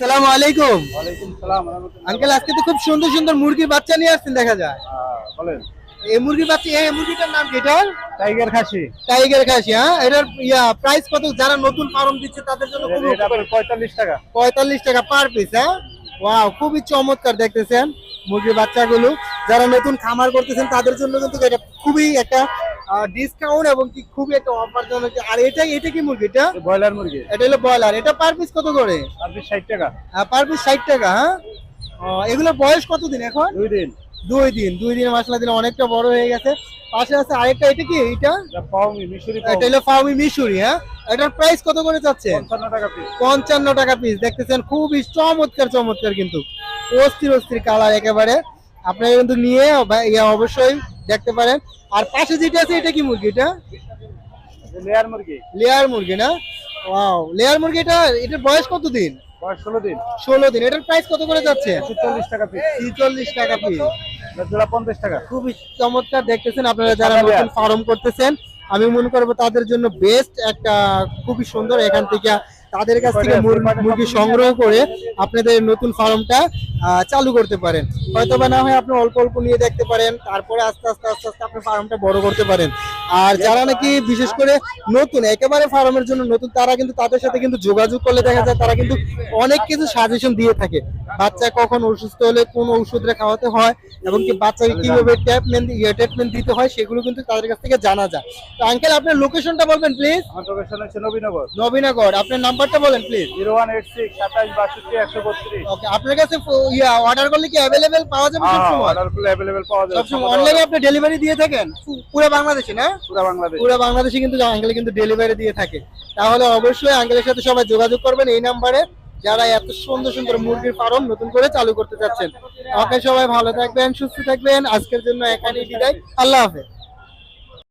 সালাম আলাইকুম। আঙ্কেল আজকে তো খুব সুন্দর সুন্দর মুরগির বাচ্চা নিয়ে আসছেন দেখা যায়। বলেন। এই মুরগির বাচ্চা এই মুরগিটার নাম কি এটার? টাইগার খাসি। টাইগার খাসি হ্যাঁ? এটার ইয়া প্রাইস কত? যারা নতুন ফার্ম দিচ্ছে তাদের জন্য খুবই পঁয়তাল্লিশ টাকা। পঁয়তাল্লিশ টাকা পার পিস হ্যাঁ? ওয়াও খুবই চমৎকার দেখতেছেন মুরগির বাচ্চাগুলো। যারা নতুন খামার করতেছেন তাদের জন্য কিন্তু এটা খুবই একটা ডিসকাউন্ট এবং কি খুবই একটা অফার জনক আর এটা এটা কি মুরগি? এটা? ব্রয়লার মুরগি। এটা হলো ব্রয়লার। এটা পার পিস কত করে? আপনি ষাট টাকা। হ্যাঁ পার পিস ষাট টাকা হ্যাঁ? ও, এগুলোর বয়স কতদিন এখন? দুই দিন। দুই দিন। দুই দিন মশলা দিন অনেকটা বড় হয়ে গেছে। পাশে আছে আরেকটা এটা কি? এটা? এটা পাওমি মিশরি এটা হলো ফার্মি মিশুরি হ্যাঁ? এটার প্রাইস কত করে যাচ্ছে পঞ্চান্ন টাকা পিস পঞ্চান্ন টাকা পিস দেখতেছেন খুবই চমৎকার চমৎকার কিন্তু। অস্থির অস্থির কালার একেবারে। আপনারা কিন্তু নিয়ে ইয়া অবশ্যই দেখতে পারেন। আর পাশে যেটা আছে এটা কি মুরগি এটা? লেয়ার মুরগি। লেয়ার মুরগি না? ওয়াও লেয়ার মুরগি এটা এটার বয়স কত দিন বয়স ষোলো দিন। ষোলো দিন। এটার প্রাইস কত করে যাচ্ছে? চল্লিশ টাকা পিস টাকা পিস জোড়া পঞ্চাশ টাকা। খুবই চমৎকার দেখতেছেন আপনারা যারা নতুন ফার্ম করতেছেন। আমি মনে করব তাদের জন্য বেস্ট একটা খুবই সুন্দর এখান থেকে তাদের কাছ থেকে মুরগি সংগ্রহ করে আপনাদের নতুন ফার্মটা চালু করতে পারেন। হয়তো বা না হয় আপনি অল্প অল্প নিয়ে দেখতে পারেন তারপরে আস্তে আস্তে আস্তে আস্তে আপনি ফার্মটা বড় করতে পারেন। আর যারা নাকি বিশেষ করে নতুন একেবারে ফার্মের জন্য নতুন তারা কিন্তু তাদের সাথে কিন্তু যোগাযোগ করলে দেখা যায় তারা কিন্তু অনেক কিছু সাজেশন দিয়ে থাকে। বাচ্চা কখন অসুস্থ হলে কোন ওষুধটা খাওয়াতে হয় এবং কি বাচ্চাকে কীভাবে ট্যাপমেন্ট ট্রিটমেন্ট দিতে হয় সেগুলো কিন্তু তাদের কাছ থেকে জানা যায়। তো আঙ্কেল আপনার লোকেশনটা বলবেন প্লিজ আমার লোকেশন হচ্ছে নবীনগর। নবীনগর। আপনার নাম্বারটা বলেন please zero one eight six সাতাশ বাষট্টি একশো বত্রিশ। ওকে আপনার কাছে ইয়া অর্ডার করলে কি অ্যাভেলেবেল পাওয়া যাবে সবসময়? অর্ডার করলে অ্যাভেলেবেল পাওয়া যাবে সবসময়। অনলাইনে আপনি ডেলিভারি দিয়ে থাকেন? পুরো বাংলাদেশে না? পুরো বাংলাদেশ। পুরো বাংলাদেশে কিন্তু আঙ্কেল কিন্তু ডেলিভারি দিয়ে থাকে। তাহলে অবশ্যই আঙ্কেলের সাথে সবাই যোগাযোগ করবেন এই নাম্বারে যারা এত সুন্দর সুন্দর মুরগির ফার্ম নতুন করে চালু করতে চাচ্ছেন। আমাকে সবাই ভালো থাকবেন, সুস্থ থাকবেন। আজকের জন্য এখানেই বিদায়। আল্লাহ হাফেজ।